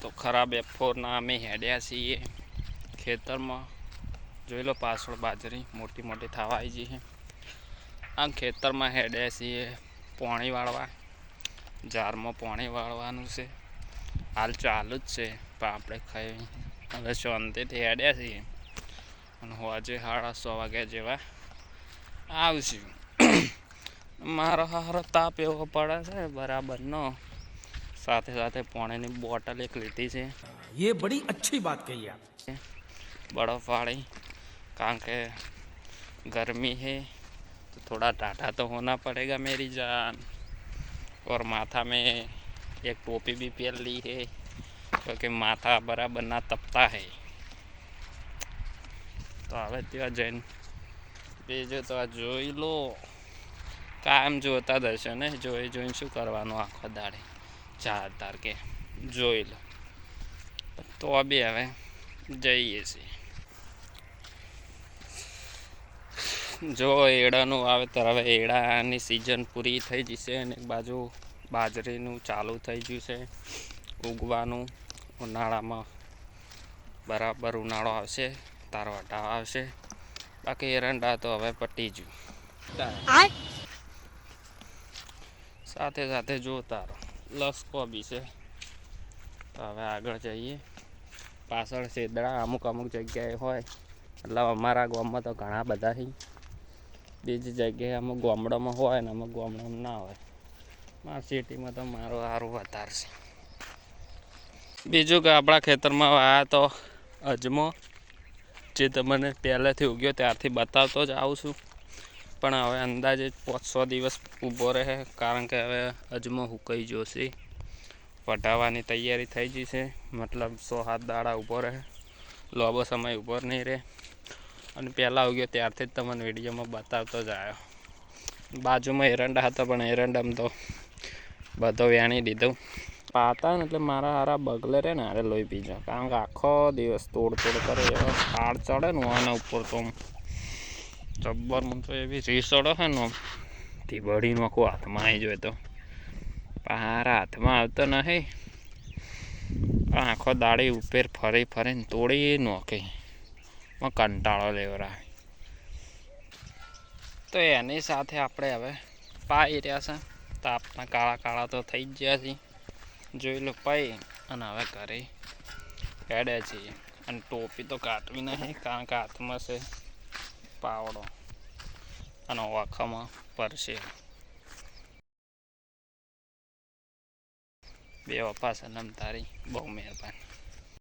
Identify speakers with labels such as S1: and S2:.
S1: તો ખરાબ એફોરના અમે હેડ્યા છીએ. ખેતરમાં. જોઈ લો પાછળ બાજરી મોટી મોટી થવા આવી જઈએ આમ ખેતરમાં હેડ્યા છીએ પોણી વાળવા. જારમાં પોણી વાળવાનું છે. હાલ ચાલુ જ છે. પણ આપણે ખાઈ હવે શાંતિથી હેડ્યા છીએ. અને હોજે સાડા સો વાગ્યા જેવા આવશું મારો હારો તાપ એવો પડે છે. બરાબરનો સાથે સાથે પાણીની બોટલ એક લીધી છે
S2: ये बड़ी अच्छी बात कही आप
S1: बर्फ़ वाली कारण के गर्मी है तो थोड़ा टाटा तो होना पड़ेगा मेरी जान और माथा में एक टोपी भी पहन ली है क्योंकि माथा बराबर ना तपता है તો હવે ત્યાં જઈને બીજું તો આ જોઈ લો કાયમ જોતા જ હશે ને જોઈ જોઈને શું કરવાનું આખો દાડે ચાર તાર કે જોઈ લો. તો બી હવે જઈએ છીએ. જો એડાનું વાવેતર હવે એડાની સિઝન પૂરી થઈ જશે અને એક બાજુ બાજરીનું ચાલુ થઈ ગયું છે. ઉગવાનું ઉનાળામાં બરાબર ઉનાળો આવશે તારવાટા આવશે. બાકી એરંડા તો હવે પટી ગયું. સાથે સાથે જોતા રહો લસકો બી છે હવે આગળ જઈએ. પાછળ શેદડા અમુક અમુક જગ્યાએ હોય. એટલે અમારા ગામમાં તો ઘણા બધા છે. બીજી જગ્યાએ અમુક ગામડામાં હોય ને અમુક ગામડામાં ના હોય. મારા સિટીમાં તો મારું સારું વધારે છે. બીજું કે આપણા ખેતરમાં આ તો અજમો, જે તમને પહેલેથી ઉગ્યો ત્યારથી બતાવતો જ આવું છું. પણ હવે અંદાજે પાંચસો દિવસ ઊભો રહે, કારણ કે હવે અજમો હુકાઈ જોશે પટાવવાની તૈયારી થઈ ગઈ છે. મતલબ સો હાથ દાડા ઊભો રહે. લાંબો સમય ઊભો નહીં રહે. અને પહેલાં ઉગ્યો ત્યારથી જ તમને વિડીયોમાં બતાવતો જ આવ્યો. બાજુમાં એરંડા હતા, પણ એરંડામાં તો બધો વેણી દીધું. પાતા ને એટલે મારા હારા બગલે રહે ને હારે લોહી પી કારણ કે આખો દિવસ તોડ તોડ કરે, એવો હાડ ચડે ને આના ઉપર તો જબ્બર મને તો એવી રીસડો છે ને તે બળી આખું હાથમાં આવી જોઈએ તો. પારા હાથમાં આવતો નહીં. આખો દાડી ઉપેર ફરી ફરીને તોડી નોખે. માં કંટાળો લેવરાય તો એની સાથે આપણે હવે પાઈ રહ્યા છે. તાપના કાળા કાળા તો થઈ જ ગયા છે. જોઈ લો પાઈ. અને હવે ઘરે હેડે છીએ અને ટોપી તો કાઢવી નહીં, કારણ કે હાથમાં છે. પાવડો અને વાખામાં પરસે. બે વપા સનમ તારી બહુ મહેરબાની.